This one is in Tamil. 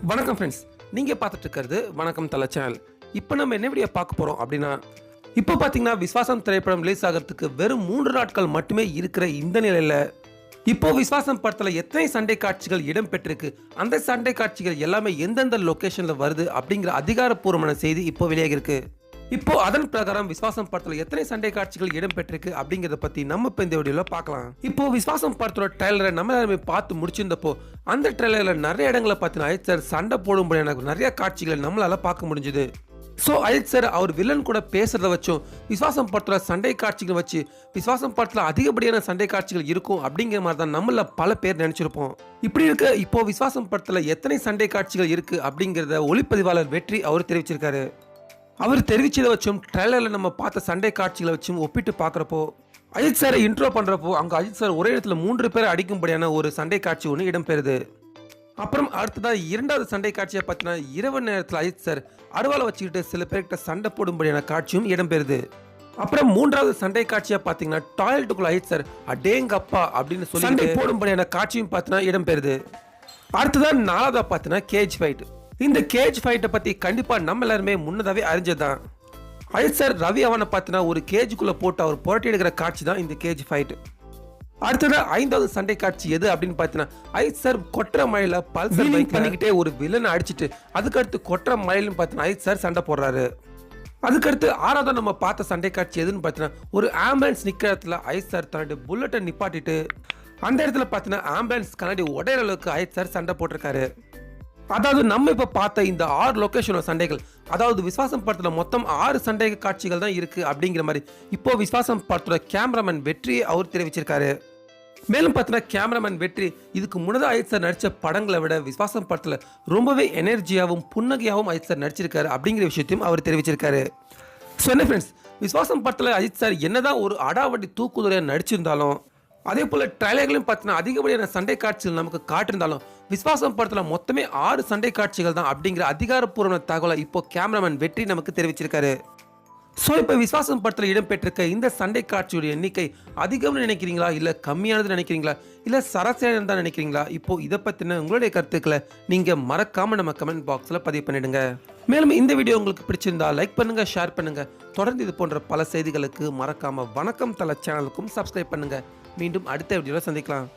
வணக்கம் ஃப்ரெண்ட்ஸ் நீங்கள் பார்த்துட்டு இருக்கிறது வணக்கம் தலை சேனல் இப்போ நம்ம என்ன வீடியோ பார்க்க போகிறோம் அப்படின்னா இப்போ பார்த்தீங்கன்னா விஸ்வாசம் திரைப்படம் ரிலீஸ் ஆகிறதுக்கு வெறும் மூன்று நாட்கள் மட்டுமே இருக்கிற இந்த நிலையில் இப்போ விஸ்வாசம் படத்தில் எத்தனை சண்டை காட்சிகள் இடம்பெற்றிருக்கு அந்த சண்டை காட்சிகள் எல்லாமே எந்தெந்த லொக்கேஷனில் வருது அப்படிங்கிற அதிகாரப்பூர்வமான செய்தி இப்போ வெளியாகிருக்கு இப்போ அதன் பிரகாரம் விஸ்வாசம் படத்துல எத்தனை சண்டை காட்சிகள் இடம்பெற்றிருக்கு அப்படிங்கறத பத்தி நம்ம இப்ப இந்த வீடியோல பார்க்கலாம். இப்போ விஸ்வாசம் படத்தோட ட்ரைலரை நம்ம எல்லாருமே பார்த்து முடிச்சிருந்தப்போ அந்த ட்ரைலர்ல நிறைய இடங்களை பார்த்தீங்கன்னா சார் சண்டை போடும்படி எனக்கு நிறைய காட்சிகளை நம்மளால பார்க்க முடிஞ்சுது. ஸோ அஜித் சார் அவர் வில்லன் கூட பேசுறத வச்சும் விஸ்வாசம் படத்துல சண்டை காட்சிகள் வச்சு விஸ்வாசம் படத்துல அதிகப்படியான சண்டை காட்சிகள் இருக்கும் அப்படிங்கிற மாதிரி தான் நம்மள பல பேர் நினைச்சிருப்போம். இப்படி இருக்க இப்போ விஸ்வாசம் படத்துல எத்தனை சண்டை காட்சிகள் இருக்கு அப்படிங்கிறத ஒளிப்பதிவாளர் வெற்றி அவர் தெரிவிச்சிருக்காரு. அவர் தெரிவிச்சதை வச்சும் ட்ரெய்லரில் நம்ம பார்த்த சண்டை காட்சிகளை வச்சும் ஒப்பிட்டு பார்க்குறப்போ அஜித் சாரை இன்ட்ரோ பண்ணுறப்போ அங்கே அஜித் சார் ஒரே இடத்துல மூன்று பேரை அடிக்கும்படியான ஒரு சண்டை காட்சி ஒன்று இடம்பெறுது. அப்புறம் அடுத்ததாக இரண்டாவது சண்டை காட்சியை பார்த்தீங்கன்னா இரவு நேரத்தில் அஜித் சார் அருவாலை வச்சுக்கிட்டு சில பேர்கிட்ட சண்டை போடும்படியான காட்சியும் இடம்பெறுது. அப்புறம் மூன்றாவது சண்டை காட்சியை பார்த்தீங்கன்னா டாய்லெட்டுக்குள்ள அஜித் சார் அடேங்கப்பா அப்படின்னு சொல்லி சண்டை போடும்படியான காட்சியும் பார்த்தீங்கன்னா இடம்பெறுது. அடுத்ததான் நாலாவதாக பார்த்தீங்கன்னா கேஜ் ஃபைட் இந்த கேஜ் ஃபைட்டை பற்றி கண்டிப்பாக நம்ம எல்லாருமே முன்னதாகவே அறிஞ்சதுதான். அஜித் சார் ரவி அவனை பார்த்தீங்கன்னா ஒரு கேஜுக்குள்ளே போட்டு அவர் புரட்டி எடுக்கிற காட்சி தான் இந்த கேஜ் ஃபைட் அடுத்தது ஐந்தாவது சண்டை காட்சி எது அப்படின்னு பார்த்தீங்கன்னா அஜித் சார் கொற்ற மழையில பல்சர் பைக் பண்ணிக்கிட்டே ஒரு வில்லனை அடிச்சிட்டு அதுக்கடுத்து கொற்ற மழையிலும் பார்த்தீங்கன்னா அஜித் சார் சண்டை போடுறாரு. அதுக்கடுத்து ஆறாவது நம்ம பார்த்த சண்டை காட்சி எதுன்னு பார்த்தீங்கன்னா ஒரு ஆம்புலன்ஸ் நிற்கிற இடத்துல அஜித் சார் தன்னுடைய புல்லட்டை நிப்பாட்டிட்டு அந்த இடத்துல பார்த்தீங்கன்னா ஆம்புலன்ஸ் கண்ணாடி உடையிற அளவுக்கு அஜித் சார் சண்டை போட்டிருக்காரு. அதாவது நம்ம இப்போ பார்த்த இந்த ஆறு லொக்கேஷனோட சண்டைகள் அதாவது விஸ்வாசம் படத்தில் மொத்தம் ஆறு சண்டை காட்சிகள் தான் இருக்குது அப்படிங்கிற மாதிரி இப்போ விஸ்வாசம் படத்தோட கேமராமேன் வெற்றியை அவர் தெரிவிச்சிருக்காரு. மேலும் பார்த்தீங்கன்னா கேமராமேன் வெற்றி இதுக்கு முன்னதாக அஜித் சார் நடித்த படங்களை விட விஸ்வாசம் படத்தில் ரொம்பவே எனர்ஜியாகவும் புன்னகையாகவும் அஜித் சார் நடிச்சிருக்காரு அப்படிங்கிற விஷயத்தையும் அவர் தெரிவிச்சிருக்காரு. ஸோ என்ன ஃப்ரெண்ட்ஸ் விஸ்வாசம் படத்தில் அஜித் சார் என்னதான் ஒரு அடாவடி தூக்குதுறையாக நடிச்சிருந்தாலும் அதே போல் ட்ரைலர்களையும் பார்த்தீங்கன்னா அதிகப்படியான சண்டை காட்சிகள் நமக்கு காட்டிருந்தாலும் விஸ்வாசம் படத்தில் மொத்தமே ஆறு சண்டை காட்சிகள் தான் அப்படிங்கிற அதிகாரப்பூர்வ தகவலை இப்போ கேமராமேன் வெற்றி நமக்கு தெரிவிச்சிருக்காரு. ஸோ இப்போ விஸ்வாசம் படத்தில் இடம்பெற்றிருக்க இந்த சண்டை காட்சியுடைய எண்ணிக்கை அதிகம்னு நினைக்கிறீங்களா? இல்லை கம்மியானது நினைக்கிறீங்களா? இல்லை சராசரியானது தான் நினைக்கிறீங்களா? இப்போ இதை பற்றின உங்களுடைய கருத்துக்களை நீங்கள் மறக்காமல் நம்ம கமெண்ட் பாக்ஸில் பதிவு பண்ணிடுங்க. மேலும் இந்த வீடியோ உங்களுக்கு பிடிச்சிருந்தா லைக் பண்ணுங்க ஷேர் பண்ணுங்க. தொடர்ந்து இது போன்ற பல செய்திகளுக்கு மறக்காம வணக்கம் தல சேனலுக்கும் சப்ஸ்கிரைப் பண்ணுங்க. மீண்டும் அடுத்த வீடியோவில் சந்திக்கலாம்.